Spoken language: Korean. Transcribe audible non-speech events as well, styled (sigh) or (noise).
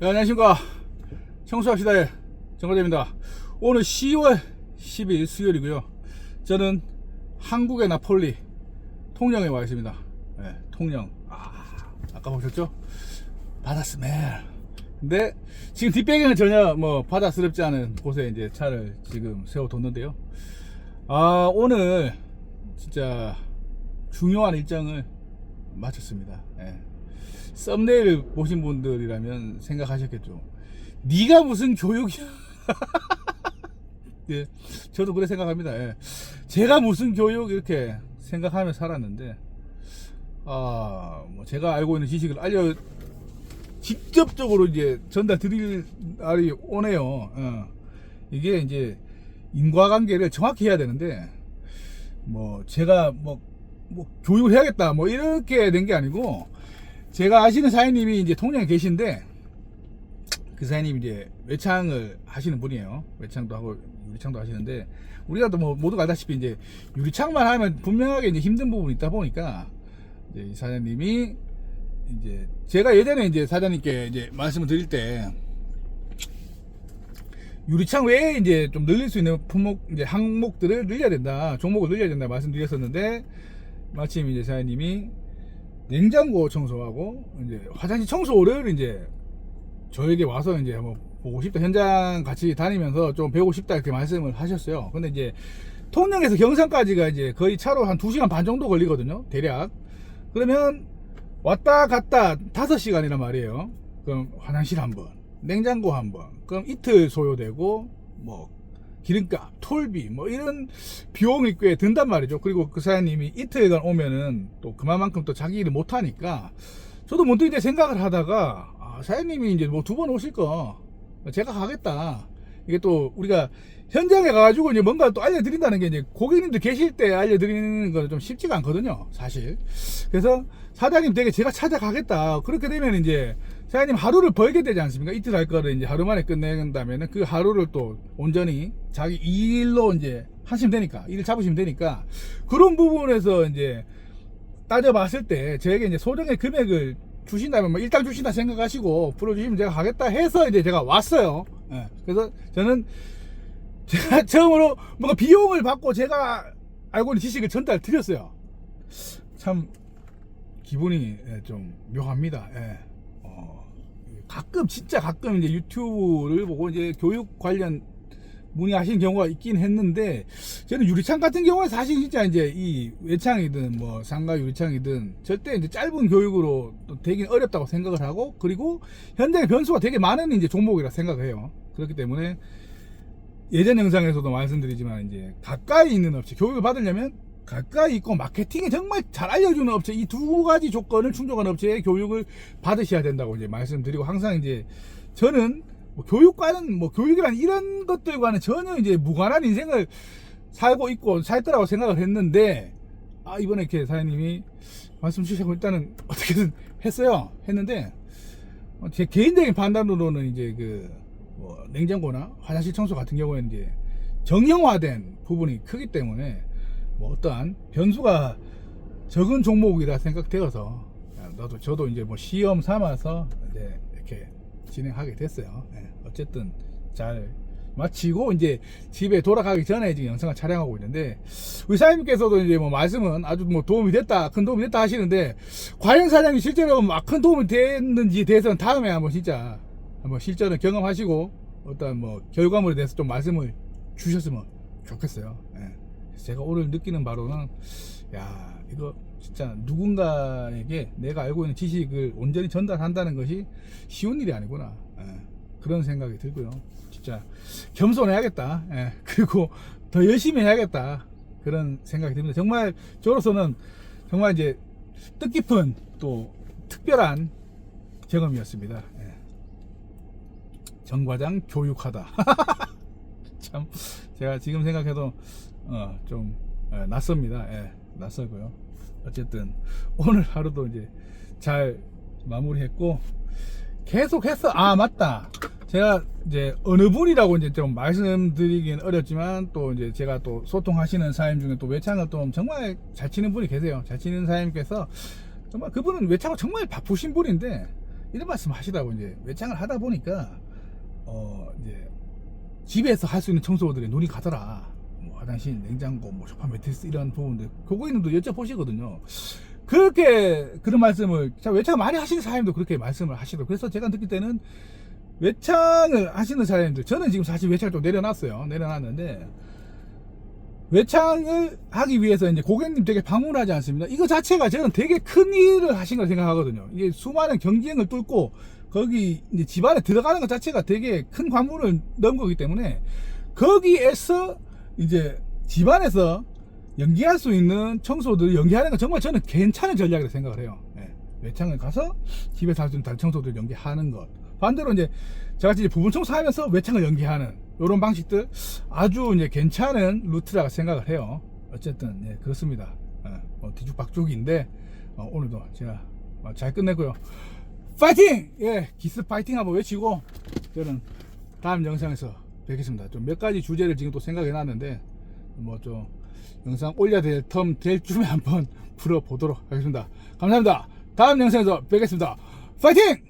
네, 안녕하십니까. 청소합시다의 정과대입니다. 오늘 10월 10일 수요일이고요. 저는 한국의 나폴리 통영에 와 있습니다. 네, 통영. 아, 아까 보셨죠? 바다 스멜. 근데 지금 뒷배경은 전혀 뭐 바다스럽지 않은 곳에 이제 차를 지금 세워뒀는데요. 아 오늘 진짜 중요한 일정을 마쳤습니다. 예. 썸네일 보신 분들이라면 생각하셨겠죠. 네가 무슨 교육이야? (laughs) 예, 저도 그래 생각합니다. 예. 제가 무슨 교육 이렇게 생각하며 살았는데, 아, 뭐 제가 알고 있는 지식을 알려 직접적으로 이제 전달 드릴 날이 오네요. 어. 이게 이제 인과관계를 정확히 해야 되는데, 뭐 제가 뭐, 뭐 교육을 해야겠다 뭐 이렇게 된 게 아니고 제가 아시는 사장님이 이제 통영에 계신데 그 사장님이 이제 외창을 하시는 분이에요. 외창도 하고 유리창도 하시는데 우리가 또 뭐 모두가 알다시피 이제 유리창만 하면 분명하게 이제 힘든 부분이 있다 보니까 이제 이 사장님이 이제 제가 예전에 이제 사장님께 이제 말씀을 드릴 때 유리창 외에 이제 좀 늘릴 수 있는 품목 이제 항목들을 늘려야 된다 종목을 늘려야 된다 말씀드렸었는데 마침 이제 사장님이 냉장고 청소하고 이제 화장실 청소를 이제 저에게 와서 이제 한번 보고 싶다. 현장 같이 다니면서 좀 배우고 싶다 이렇게 말씀을 하셨어요. 근데 이제 통영에서 경산까지가 이제 거의 차로 한 2시간 반 정도 걸리거든요 대략. 그러면 왔다 갔다 5시간이란 말이에요. 그럼 화장실 한 번 냉장고 한 번. 그럼 이틀 소요되고 뭐 기름값, 톨비 뭐 이런 비용이 꽤 든단 말이죠. 그리고 그 사장님이 이틀간 오면은 또 그만큼 또 자기 일을 못 하니까 저도 문득 이제 생각을 하다가 아, 사장님이 이제 뭐 두 번 오실 거 제가 가겠다. 이게 또 우리가 현장에 가가지고 이제 뭔가 또 알려드린다는 게 이제 고객님들 계실 때 알려드리는 건 좀 쉽지가 않거든요, 사실. 그래서 사장님 댁에 제가 찾아가겠다. 그렇게 되면 이제 사장님 하루를 벌게 되지 않습니까? 이틀 할 거를 이제 하루 만에 끝낸다면 그 하루를 또 온전히 자기 일로 이제 하시면 되니까, 일을 잡으시면 되니까 그런 부분에서 이제 따져봤을 때 저에게 이제 소정의 금액을 주신다면 뭐 일당 주신다 생각하시고 풀어주시면 제가 가겠다 해서 이제 제가 왔어요. 예. 그래서 저는 제가 (laughs) 처음으로 뭔가 비용을 받고 제가 알고 있는 지식을 전달 드렸어요. 참 기분이 예, 좀 묘합니다. 예. 어, 가끔 진짜 가끔 이제 유튜브를 보고 이제 교육 관련 문의하시는 경우가 있긴 했는데 저는 유리창 같은 경우에 사실 진짜 이제 이 외창이든 뭐 상가 유리창이든 절대 이제 짧은 교육으로 또 되긴 어렵다고 생각을 하고 그리고 현장의 변수가 되게 많은 이제 종목이라 생각해요. 그렇기 때문에 예전 영상에서도 말씀드리지만 이제 가까이 있는 업체 교육을 받으려면 가까이 있고 마케팅이 정말 잘 알려주는 업체 이 두 가지 조건을 충족한 업체의 교육을 받으셔야 된다고 이제 말씀드리고 항상 이제 저는 뭐 교육과는 뭐 교육이란 이런 것들과는 전혀 이제 무관한 인생을 살고 있고 살 거라고 생각을 했는데 아 이번에 이렇게 사장님이 말씀 주시고 일단은 어떻게든 했어요. 했는데 어, 제 개인적인 판단으로는 이제 그 뭐 냉장고나 화장실 청소 같은 경우에는 이제 정형화된 부분이 크기 때문에 뭐 어떠한 변수가 적은 종목이라 생각되어서 나도 저도 이제 뭐 시험 삼아서 이제 이렇게 진행하게 됐어요. 예, 어쨌든 잘 마치고 이제 집에 돌아가기 전에 지금 영상을 촬영하고 있는데 우리 사장님께서도 이제 뭐 말씀은 아주 뭐 도움이 됐다 큰 도움이 됐다 하시는데 과연 사장님 실제로 막 큰 도움이 됐는지 대해서는 다음에 한번 진짜 한번 실전을 경험하시고 어떤 뭐 결과물에 대해서 좀 말씀을 주셨으면 좋겠어요. 예. 제가 오늘 느끼는 바로는 야 이거 진짜 누군가에게 내가 알고 있는 지식을 온전히 전달한다는 것이 쉬운 일이 아니구나. 예, 그런 생각이 들고요. 진짜 겸손해야겠다. 예, (laughs) 그리고 더 열심히 해야겠다. 그런 생각이 듭니다. 정말 저로서는 정말 이제 뜻깊은 또 특별한 경험이었습니다. 예. 정과장 교육하다. (laughs) 참 제가 지금 생각해도 어, 좀 예, 낯섭니다. 예, 낯설고요. 어쨌든 오늘 하루도 이제 잘 마무리했고 계속했어. 아 맞다. 제가 이제 어느 분이라고 이제 좀 말씀드리긴 어렵지만 또 이제 제가 또 소통하시는 사장님 중에 또 외창을 또 정말 잘 치는 분이 계세요. 잘 치는 사장님께서 정말 그분은 외창을 정말 바쁘신 분인데 이런 말씀 하시다고 이제 외창을 하다 보니까 어 이제 집에서 할 수 있는 청소들이 눈이 가더라. 뭐 화장실, 냉장고, 뭐 소파 매트리스 이런 부분들 그거에는도 여쭤보시거든요. 그렇게 그런 말씀을 자, 외창 많이 하시는 사장님도 그렇게 말씀을 하시더라고요. 그래서 제가 느낄 때는 외창을 하시는 사장님들 저는 지금 사실 외창을 좀 내려놨어요. 내려놨는데 외창을 하기 위해서 이제 고객님 되게 방문하지 않습니까? 이거 자체가 저는 되게 큰 일을 하신 걸 생각하거든요. 이게 수많은 경쟁을 뚫고 거기 이제 집안에 들어가는 것 자체가 되게 큰 관문을 넣은 거기 때문에 거기에서 이제 집안에서 연기할 수 있는 청소들 연기하는 건 정말 저는 괜찮은 전략이라고 생각을 해요. 예. 외창을 가서 집에서 할 수 있는 다른 청소들 연기하는 것. 반대로 이제 제가 이제 부분 청소하면서 외창을 연기하는 이런 방식들 아주 이제 괜찮은 루트라고 생각을 해요. 어쨌든 예, 그렇습니다. 예, 뭐 뒤죽박죽인데 어, 오늘도 제가 어, 잘 끝내고요. 파이팅! 예, 기스 파이팅 한번 외치고 저는 다음 영상에서 뵙겠습니다. 좀 몇 가지 주제를 지금 또 생각해 놨는데 뭐 좀 영상 올려야 될 텀 될 쯤에 한번 (laughs) 풀어보도록 하겠습니다. 감사합니다. 다음 영상에서 뵙겠습니다. 파이팅!